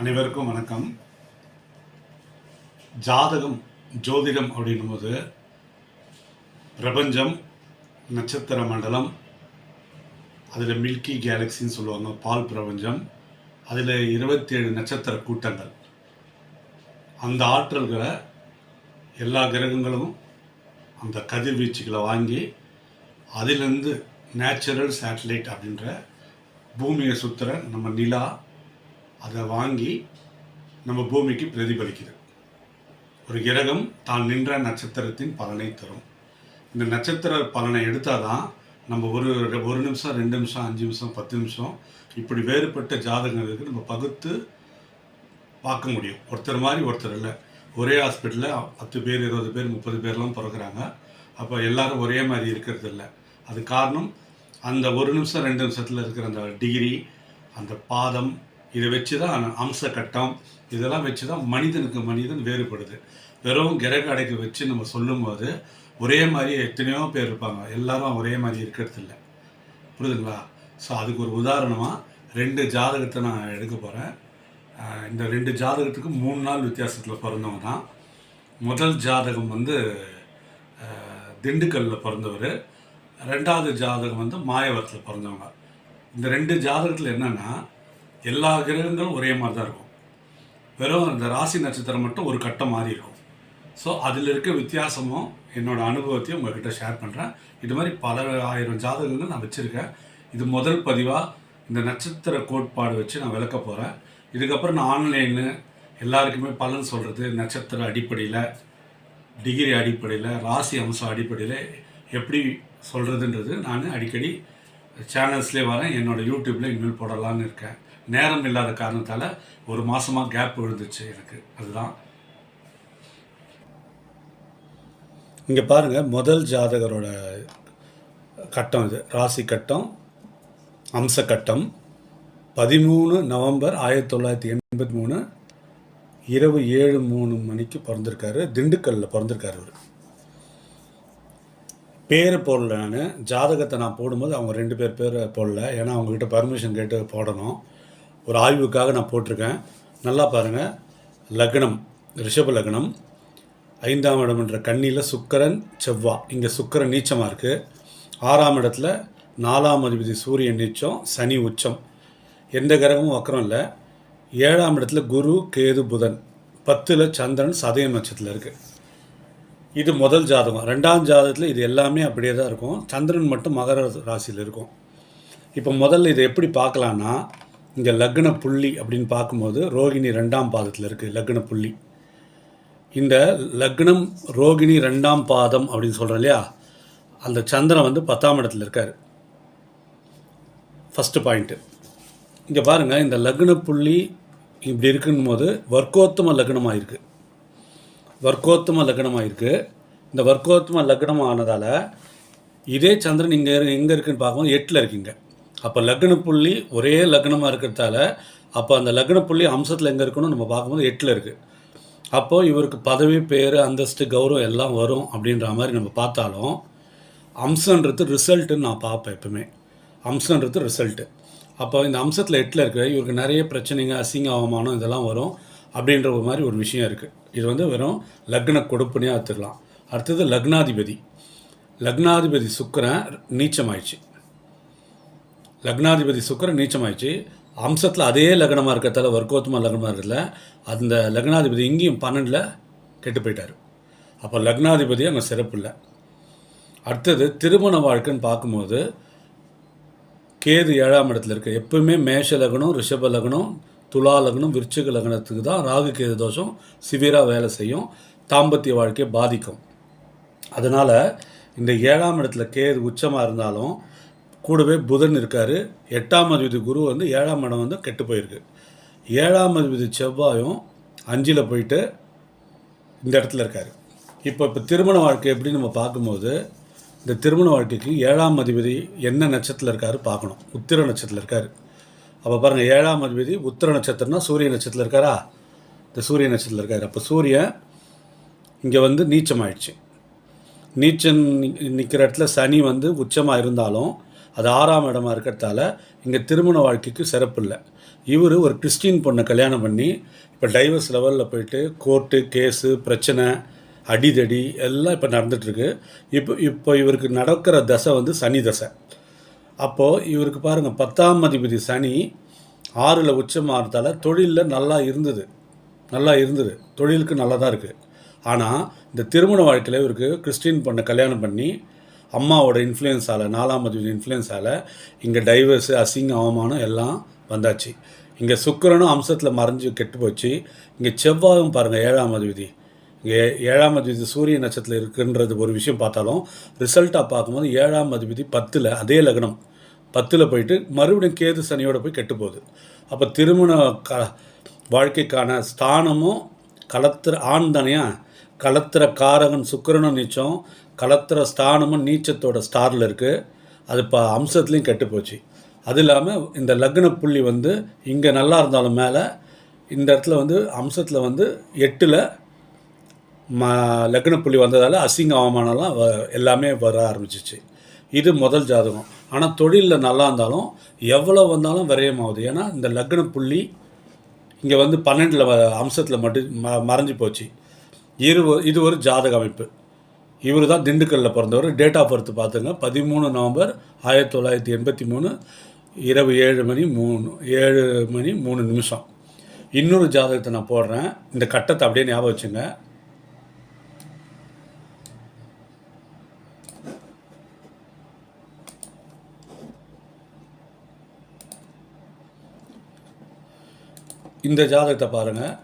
அனைவருக்கும் வணக்கம். ஜாதகம் ஜோதிடம் அப்படின்னும் போது பிரபஞ்சம் நட்சத்திர மண்டலம் அதில் மில்கி கேலக்சின்னு சொல்லுவாங்க பால் பிரபஞ்சம் அதில் இருபத்தேழு நட்சத்திர கூட்டங்கள். அந்த ஆற்றல்களை எல்லா கிரகங்களும் அந்த கதிர்வீச்சுகளை வாங்கி அதிலிருந்து நேச்சுரல் சேட்டலைட் அப்படின்ற பூமியை சுற்றுற நம்ம நிலா அதை வாங்கி நம்ம பூமிக்கு பிரதிபலிக்குது. ஒரு கிரகம் தான் நின்ற நட்சத்திரத்தின் பலனை தரும். இந்த நட்சத்திர பலனை எடுத்தால் தான் நம்ம ஒரு ஒரு நிமிஷம் ரெண்டு நிமிஷம் அஞ்சு நிமிஷம் பத்து நிமிஷம் இப்படி வேறுபட்ட ஜாதகங்களுக்கு நம்ம பகுத்து பார்க்க முடியும். ஒருத்தர் மாதிரி ஒருத்தர் இல்லை. ஒரே ஹாஸ்பிட்டலில் பத்து பேர் இருபது பேர் முப்பது பேர்லாம் பிறக்கிறாங்க. அப்போ எல்லாரும் ஒரே மாதிரி இருக்கிறது இல்லை. அது காரணம் அந்த ஒரு நிமிஷம் ரெண்டு நிமிஷத்தில் இருக்கிற அந்த டிகிரி அந்த பாதம் இதை வச்சு தான் அம்ச கட்டம் இதெல்லாம் வச்சு தான் மனிதனுக்கு மனிதன் வேறுபடுது. வெறும் கிரக அடைக்கு வச்சு நம்ம சொல்லும்போது ஒரே மாதிரி எத்தனையோ பேர் இருப்பாங்க. எல்லாரும் ஒரே மாதிரி இருக்கிறது இல்லை புரியுதுங்களா? ஸோ அதுக்கு ஒரு உதாரணமாக ரெண்டு ஜாதகத்தை நான் எடுக்க போகிறேன் இந்த ரெண்டு ஜாதகத்துக்கு மூணு நாள் வித்தியாசத்தில் பிறந்தவங்க தான். முதல் ஜாதகம் வந்து திண்டுக்கல்லில் பிறந்தவர். ரெண்டாவது ஜாதகம் வந்து மாயவரத்தில் பிறந்தவங்க. இந்த ரெண்டு ஜாதகத்தில் என்னென்னா எல்லா கிரகங்களும் ஒரே மாதிரி தான் இருக்கும். வெறும் இந்த ராசி நட்சத்திரம் மட்டும் ஒரு கட்டம் மாறி இருக்கும். ஸோ அதில் இருக்க வித்தியாசமும் என்னோடய அனுபவத்தையும் உங்கள்கிட்ட ஷேர் பண்ணுறேன் இது மாதிரி பல ஆயிரம் ஜாதகங்கள் நான் வச்சுருக்கேன். இது முதல் பதிவாக இந்த நட்சத்திர கோட்பாடு வச்சு நான் விளக்க போகிறேன் இதுக்கப்புறம் நான் ஆன்லைனு எல்லாருக்குமே பலன் சொல்கிறது நட்சத்திர அடிப்படையில் டிகிரி அடிப்படையில் ராசி அம்சம் அடிப்படையில் எப்படி சொல்கிறதுன்றது நான் அடிக்கடி சேனல்ஸ்லேயே வரேன். என்னோட யூடியூப்பில் இனிமேல் போடலான்னு இருக்கேன். நேரம் இல்லாத காரணத்தால் ஒரு மாதமாக கேப் விழுந்துச்சு எனக்கு. அதுதான். இங்கே பாருங்கள் முதல் ஜாதகரோட கட்டம் இது. ராசி கட்டம் அம்ச கட்டம். பதிமூணு நவம்பர் ஆயிரத்தி தொள்ளாயிரத்தி எண்பத்தி மூணு. இரவு ஏழு மூணு மணிக்கு பிறந்திருக்காரு. திண்டுக்கல்லில் பிறந்திருக்காரு அவர் பேர் போடல நான். ஜாதகத்தை நான் போடும்போது அவங்க ரெண்டு பேர் பேர் போடல. ஏன்னா அவங்கக்கிட்ட பர்மிஷன் கேட்டு போடணும். ஒரு ஆய்வுக்காக நான் போட்டிருக்கேன். நல்லா பாருங்கள் லக்னம் ரிஷப லக்னம். ஐந்தாம் இடம் என்ற கண்ணியில் சுக்கரன் செவ்வா. இங்கே சுக்கிரன் நீச்சமாக இருக்குது ஆறாம் இடத்துல நாலாம் அதிபதி சூரியன் நீச்சம் சனி உச்சம். எந்த கிரகமும் வக்கரம் இல்லை. ஏழாம் இடத்துல குரு கேது புதன். பத்தில் சந்திரன் சதயம் நட்சத்திரத்தில் இருக்குது இது முதல் ஜாதகம். ரெண்டாம் ஜாதகத்தில் இது எல்லாமே அப்படியே தான் இருக்கும். சந்திரன் மட்டும் மகர ராசியில் இருக்கும். இப்போ முதல்ல இதை எப்படி பார்க்கலான்னா இங்கே லக்ன புள்ளி அப்படின்னு பார்க்கும்போது ரோகிணி ரெண்டாம் பாதத்தில் இருக்குது லக்ன புள்ளி. இந்த லக்னம் ரோகிணி ரெண்டாம் பாதம் அப்படின்னு சொல்கிறோம் இல்லையா? அந்த சந்திரன் வந்து பத்தாம் இடத்துல இருக்கார். ஃபஸ்ட்டு பாயிண்ட்டு இங்கே பாருங்கள் இந்த லக்ன புள்ளி இப்படி இருக்குன்னும் போது வர்க்கோத்தம லக்னமாக இருக்குது வர்க்கோத்தம லக்னமாக இருக்குது இந்த வர்க்கோத்தம லக்னம் ஆனதால் இதே சந்திரன் இங்கே எங்கே இருக்குன்னு பார்க்கும்போது எட்டில் இருக்கீங்க அப்போ லக்ன புள்ளி ஒரே லக்னமாக இருக்கிறதால அப்போ அந்த லக்ன புள்ளி அம்சத்தில் எங்கே இருக்குன்னு நம்ம பார்க்கும்போது எட்டில் இருக்குது அப்போது இவருக்கு பதவி பேர் அந்தஸ்து கௌரவம் எல்லாம் வரும் அப்படின்ற மாதிரி நம்ம பார்த்தாலும் அம்சன்றது ரிசல்ட்டுன்னு நான் பார்ப்பேன் எப்பவுமே. அம்சன்றது ரிசல்ட்டு அப்போ இந்த அம்சத்தில் எட்டில் இருக்கிற இவருக்கு நிறைய பிரச்சனைங்க அசிங்க அவமானம் இதெல்லாம் வரும் அப்படின்ற ஒரு மாதிரி ஒரு விஷயம் இருக்குது இது வந்து வெறும் லக்ன கொடுப்புனையாக எடுத்துக்கலாம். அடுத்தது லக்னாதிபதி. லக்னாதிபதி சுக்கரன் நீச்சமாயிடுச்சு. லக்னாதிபதி சுக்கரன் நீச்சமாயிடுச்சு. அம்சத்தில் அதே லக்னமாக இருக்கிறதால வர்க்கோத்தமாக லக்னமாக இருக்கிறதுல அந்த லக்னாதிபதி இங்கேயும் பன்னெண்டில் கெட்டு போயிட்டார். அப்போ லக்னாதிபதி அங்கே சிறப்பு இல்லை. அடுத்தது திருமண வாழ்க்கைன்னு பார்க்கும்போது கேது ஏழாம் இடத்துல இருக்கு. எப்பவுமே மேஷ லக்னம் ரிஷப லக்னம் துலா லக்னம் விருச்சிக லக்னத்துக்கு தான் ராகு கேது தோஷம் சிவியராக வேலை செய்யும். தாம்பத்திய வாழ்க்கையை பாதிக்கும். அதனால் இந்த ஏழாம் இடத்துல கேது உச்சமாக இருந்தாலும் கூடவே புதன் இருக்கார். எட்டாம் அதிபதி குரு வந்து ஏழாம் இடம் வந்து கெட்டு போயிருக்கு. ஏழாம் அதிபதி செவ்வாயும் அஞ்சில் போயிட்டு இந்த இடத்துல இருக்கார். இப்போ இப்போ திருமண வாழ்க்கை எப்படி நம்ம பார்க்கும்போது இந்த திருமண வாழ்க்கைக்கு ஏழாம் அதிபதி என்ன நட்சத்திரத்தில் இருக்காரு பார்க்கணும். உத்திர நட்சத்திரத்தில் இருக்கார். அப்போ பாருங்கள் ஏழாம் அதிபதி உத்திர நட்சத்திரம்னா சூரிய நட்சத்திரத்தில் இருக்காரா? இந்த சூரிய நட்சத்திரத்தில் இருக்கார். அப்போ சூரியன் இங்கே வந்து நீச்சம் ஆயிடுச்சு நீச்சம் நிற்கிற இடத்துல சனி வந்து உச்சமாக இருந்தாலும் அது ஆறாம் இடமா இருக்கிறதால இங்கே திருமண வாழ்க்கைக்கு சிறப்பு இல்லை. இவர் ஒரு கிறிஸ்டின் பொண்ணை கல்யாணம் பண்ணி இப்போ டைவர்ஸ் லெவலில் போயிட்டு கோர்ட்டு கேஸு பிரச்சனை அடிதடி எல்லாம் இப்போ நடந்துகிட்ருக்கு இப்போ இப்போ இவருக்கு நடக்கிற தசை வந்து சனி தசை. அப்போது இவருக்கு பாருங்கள் பத்தாம் அதிபதி சனி ஆறில் உச்சமாகறதால தொழிலில் நல்லா இருந்தது. நல்லா இருந்தது. தொழிலுக்கு நல்லா தான் இருக்குது ஆனால் இந்த திருமண வாழ்க்கையில் இவருக்கு கிறிஸ்டின் பொண்ணை கல்யாணம் பண்ணி அம்மாவோட இன்ஃப்ளூயன்ஸால் நாலாம் அதிபதி இன்ஃப்ளூயன்ஸால் இங்கே டைவர்ஸு அசிங்க அவமானம் எல்லாம் வந்தாச்சு. இங்கே சுக்கிரனும் அம்சத்தில் மறைஞ்சு கெட்டு போச்சு. இங்கே செவ்வாயும் பாருங்கள் ஏழாம் அதிபதி. இங்கே ஏழாம் அதிபதி சூரிய நட்சத்திரத்தில் இருக்குன்றது ஒரு விஷயம் பார்த்தாலும் ரிசல்ட்டாக பார்க்கும்போது ஏழாம் அதிபதி பத்தில் அதே லக்னம். பத்தில் போயிட்டு மறுபடியும் கேது சனியோட போய் கெட்டு போகுது. அப்போ திருமண க வாழ்க்கைக்கான ஸ்தானமும் கலத்திர ஆண் தானே கலத்திர காரகன் சுக்கிரனும் நீச்சம் கலத்திர ஸ்தானமும் நீச்சத்தோட ஸ்டாரில் இருக்குது அது இப்போ அம்சத்துலேயும் கெட்டுப்போச்சு. அது இல்லாமல் இந்த லக்ன புள்ளி வந்து இங்கே நல்லா இருந்தாலும் மேலே இந்த இடத்துல வந்து அம்சத்தில் வந்து எட்டில் ம லக்ன புள்ளி வந்ததால் அசிங்க அவமானம்லாம் வ- எல்லாமே வர ஆரம்பிச்சிச்சு. இது முதல் ஜாதகம். ஆனால் தொழிலில் நல்லா இருந்தாலும் எவ்வளோ வந்தாலும் விரயமாகுது. ஏன்னா இந்த லக்ன புள்ளி இங்கே வந்து பன்னெண்டில் அம்சத்தில் மட்டும் ம மறைஞ்சு போச்சு. இரு இது ஒரு ஜாதக அமைப்பு. இவர் தான் திண்டுக்கல்லில் பிறந்தவர். டேட் ஆஃப் பர்த் பார்த்துங்க. பதிமூணு நவம்பர் ஆயிரத்தி தொள்ளாயிரத்தி எண்பத்தி மூணு இரவு ஏழு மணி மூணு ஏழு மணி மூணு நிமிஷம். இன்னொரு ஜாதகத்தை நான் போடுறேன். இந்த கட்டத்தை அப்படியே ஞாபகம் வச்சுங்க. இந்த ஜாதகத்தை பாருங்கள்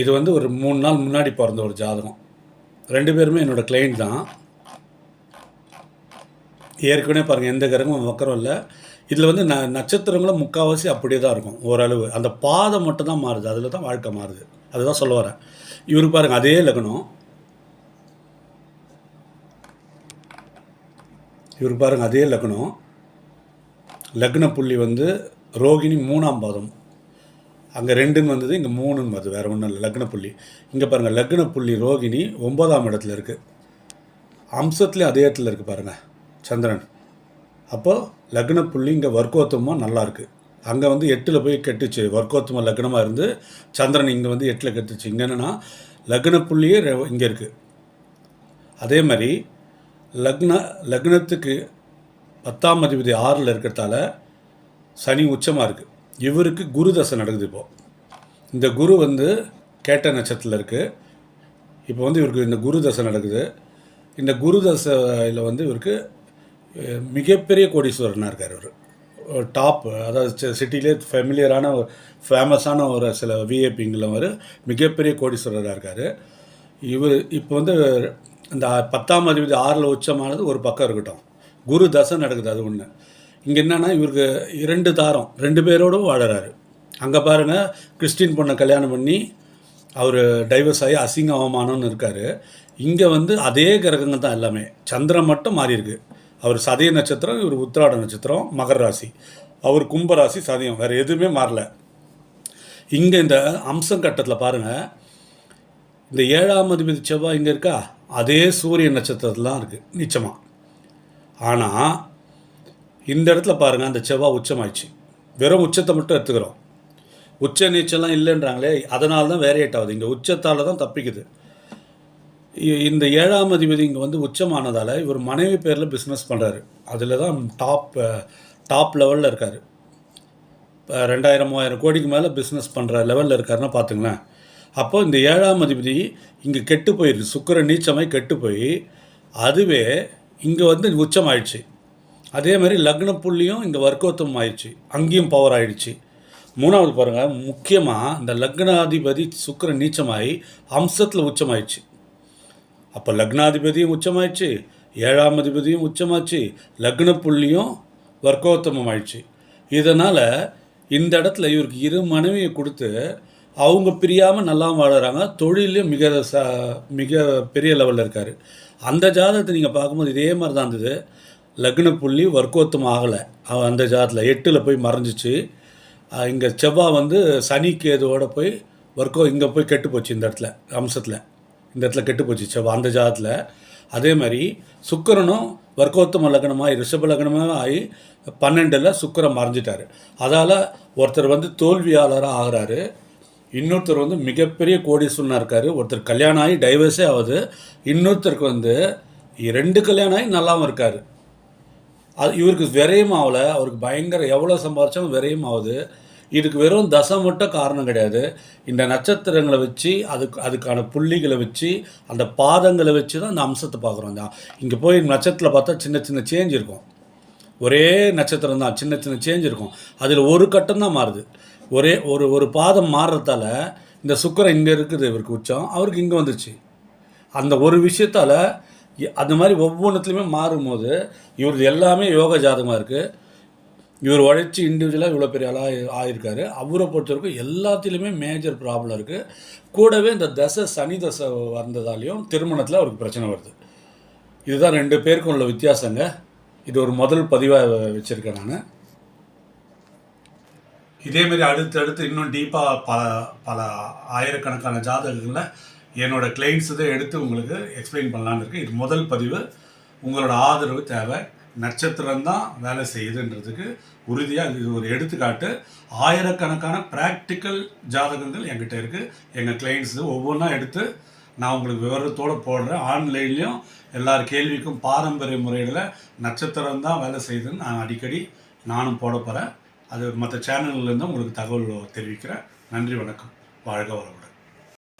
இது வந்து ஒரு மூணு நாள் முன்னாடி பிறந்த ஒரு ஜாதகம். ரெண்டு பேருமே என்னோடய கிளைண்ட் தான். ஏற்கனவே பாருங்கள் எந்த கிரகமும் வக்கரம் இல்லை. இதில் வந்து ந நட்சத்திரங்களும் முக்கால்வாசி அப்படியே தான் இருக்கும் ஓரளவு. அந்த பாதை மட்டும் தான் மாறுது அதில் தான் வாழ்க்கை மாறுது. அதுதான் சொல்ல வரேன். இவர் பாருங்கள் அதே லக்னம். இவர் பாருங்கள் அதே லக்னம். லக்ன புள்ளி வந்து ரோகிணி மூணாம் பாதம். அங்கே ரெண்டுன்னு வந்தது இங்கே மூணுன்னு வருது வேறு ஒன்றும் இல்லை. லக்ன புள்ளி இங்கே பாருங்கள் லக்ன புள்ளி ரோகிணி ஒன்பதாம் இடத்துல இருக்குது அம்சத்துலேயும் அதே இடத்துல இருக்குது பாருங்கள் சந்திரன். அப்போது லக்ன புள்ளி இங்கே வர்க்கோத்தமாக நல்லா இருக்குது அங்கே வந்து எட்டில் போய் கெட்டுச்சு வர்க்கோத்தம லக்னமாக இருந்து சந்திரன் இங்கே வந்து எட்டில் கெட்டுச்சு. இங்கே என்னென்னா லக்ன புள்ளியே இங்கே இருக்குது அதே மாதிரி லக்ன லக்னத்துக்கு பத்தாம் அதிபதி ஆறில் இருக்கிறதால சனி உச்சமாக இருக்குது இவருக்கு குரு தசை நடக்குது இப்போது இந்த குரு வந்து கேட்ட நட்சத்திரத்தில் இருக்குது இப்போ வந்து இவருக்கு இந்த குரு தசை நடக்குது. இந்த குரு தசையில் வந்து இவருக்கு மிகப்பெரிய கோடீஸ்வரனாக இருக்கார் இவர். டாப் அதாவது சிட்டிலே ஃபெமிலியரான ஃபேமஸான ஒரு சில விஏபிங்களை ஒரு மிகப்பெரிய கோடீஸ்வரராக இருக்கார். இவர் இப்போ வந்து இந்த பத்தாம் அதிபதி ஆறில் உச்சமானது ஒரு பக்கம் இருக்கட்டும். குரு தசை நடக்குது அது ஒன்று இங்கே என்னன்னா இவருக்கு இரண்டு தாரம் ரெண்டு பேரோடும் வாழறாரு அங்கே பாருங்கள் கிறிஸ்டின் பொண்ணை கல்யாணம் பண்ணி அவர் டைவர்ஸ் ஆகி அசிங்க அவமானம்னு இருக்கார். இங்கே வந்து அதே கிரகங்கள் தான் எல்லாமே. சந்திரன் மட்டும் மாறியிருக்கு அவர் சதய நட்சத்திரம் இவர் உத்திராட நட்சத்திரம் மகர ராசி. அவர் கும்பராசி சதயம் வேறு எதுவுமே மாறல. இங்கே இந்த அம்சம் கட்டத்தில் பாருங்கள் இந்த ஏழாம் அதிபதி செவ்வாய் இங்கே இருக்கா? அதே சூரிய நட்சத்திரத்துலாம் இருக்குது நிச்சயமாக ஆனால் இந்த இடத்துல பாருங்கள் அந்த செவ்வாய் உச்சமாயிடுச்சு. வெறும் உச்சத்தை மட்டும் எடுத்துக்கிறோம். உச்ச நீச்சல்லாம் இல்லைன்றாங்களே அதனால தான் வேரியேட் ஆகுது. இங்கே உச்சத்தால் தான் தப்பிக்குது இந்த ஏழாம் அதிபதி இங்கே வந்து உச்சமானதால் இவர் மனைவி பேரில் பிஸ்னஸ் பண்ணுறாரு அதில் தான் டாப் டாப் லெவலில் இருக்கார். இப்போ ரெண்டாயிரம் மூவாயிரம் கோடிக்கு மேலே பிஸ்னஸ் பண்ணுற லெவலில் இருக்காருன்னா பார்த்துங்களேன் அப்போது இந்த ஏழாம் அதிபதி இங்கே கெட்டு போயிருக்கு சுக்கிர நீச்சமாய் கெட்டு போய் அதுவே இங்கே வந்து உச்சமாயிடுச்சு. அதே மாதிரி லக்ன புள்ளியும் இந்த வர்க்கோத்தம் ஆயிடுச்சு அங்கேயும் பவர் ஆயிடுச்சு. மூணாவது பாருங்கள் முக்கியமாக இந்த லக்னாதிபதி சுக்கிர நீச்சமாகி அம்சத்தில் உச்சமாயிடுச்சு. அப்போ லக்னாதிபதியும் உச்சமாயிடுச்சு ஏழாம் அதிபதியும் உச்சமாச்சு லக்ன புள்ளியும் வர்க்கோத்தமம் ஆயிடுச்சு. இதனால் இந்த இடத்துல இவருக்கு இரு மனைவியை கொடுத்து அவங்க பிரியாமல் நல்லா வாழறாங்க தொழிலையும் மிக ச மிக பெரிய லெவலில் இருக்கார். அந்த ஜாதகத்தை நீங்கள் பார்க்கும்போது இதே மாதிரி தான் இருந்தது. லக்ன புள்ளி வர்க்கோத்தம் ஆகலை. அந்த ஜாதத்தில் எட்டில் போய் மறைஞ்சிச்சு. இங்கே செவ்வாய் வந்து சனி கேதுவோட போய் வர்க்கோ இங்கே போய் கெட்டு போச்சு இந்த இடத்துல அம்சத்தில். இந்த இடத்துல கெட்டு போச்சு செவ்வாய் அந்த ஜாதத்தில் அதே மாதிரி சுக்கரனும் வர்க்கோத்தம லக்னமாகி ரிஷப லக்னமாக ஆகி பன்னெண்டில் சுக்கிரன் மறைஞ்சிட்டார். அதால் ஒருத்தர் வந்து தோல்வியாளராக ஆகிறாரு. இன்னொருத்தர் வந்து மிகப்பெரிய கோடீஸ்வரனாக இருக்கார். ஒருத்தர் கல்யாணம் ஆகி டைவர்ஸே ஆகுது. இன்னொருத்தருக்கு வந்து ரெண்டு கல்யாணம் ஆகி நல்லாவும் இருக்கார். அது இவருக்கு விரையும் ஆகலை அவருக்கு பயங்கர எவ்வளோ சம்பாதிச்சாலும் விரையும் ஆகுது. இதுக்கு வெறும் தசை மட்டும் காரணம் கிடையாது. இந்த நட்சத்திரங்களை வச்சு அதுக்கு அதுக்கான புள்ளிகளை வச்சு அந்த பாதங்களை வச்சு தான் அந்த அம்சத்தை பார்க்குறோம். தான் இங்கே போய் நட்சத்திரத்தில் பார்த்தா சின்ன சின்ன சேஞ்ச் இருக்கும். ஒரே நட்சத்திரம் தான் சின்ன சின்ன சேஞ்ச் இருக்கும். அதில் ஒரு கட்டம் தான் மாறுது. ஒரே ஒரு ஒரு பாதம் மாறுறதால இந்த சுக்கரம் இங்கே இருக்குது இவருக்கு உச்சம். அவருக்கு இங்கே வந்துச்சு அந்த ஒரு விஷயத்தால் அந்த மாதிரி ஒவ்வொன்றுத்துலையுமே மாறும்போது இவரது எல்லாமே யோக ஜாதகமாக இருக்குது இவர் உழைச்சி இண்டிவிஜுவலாக இவ்வளோ பெரிய ஆளாக ஆகியிருக்காரு அவரை பொறுத்தவரைக்கும் எல்லாத்துலேயுமே மேஜர் ப்ராப்ளம் இருக்குது கூடவே இந்த தசை சனி தசை வந்ததாலையும் திருமணத்தில் அவருக்கு பிரச்சனை வருது. இதுதான் ரெண்டு பேருக்கும் உள்ள வித்தியாசங்க. இது ஒரு முதல் பதிவாக வச்சுருக்கேன் நான். இதேமாரி அடுத்து அடுத்து இன்னும் டீப்பாக பல பல ஆயிரக்கணக்கான ஜாதகங்களில் என்னோட கிளைண்ட்ஸ் இதை எடுத்து உங்களுக்கு எக்ஸ்பிளைன் பண்ணலான்னு இருக்குது இது முதல் பதிவு. உங்களோட ஆதரவு தேவை. நட்சத்திரம் தான் வேலை செய்யுதுன்றதுக்கு உறுதியாக இது ஒரு எடுத்துக்காட்டு. ஆயிரக்கணக்கான ப்ராக்டிக்கல் ஜாதகங்கள் என்கிட்ட இருக்குது எங்கள் கிளைண்ட்ஸ் ஒவ்வொன்றா எடுத்து நான் உங்களுக்கு விவரத்தோடு போடுறேன். ஆன்லைன்லேயும் எல்லார் கேள்விக்கும் பாரம்பரிய முறையில் நட்சத்திரம் தான் வேலை செய்யுதுன்னு நான் அடிக்கடி நானும் போட போகிறேன் அது மற்ற சேனல்லேருந்து உங்களுக்கு தகவல் தெரிவிக்கிறேன். நன்றி வணக்கம். வாழ்க வளமுடன்.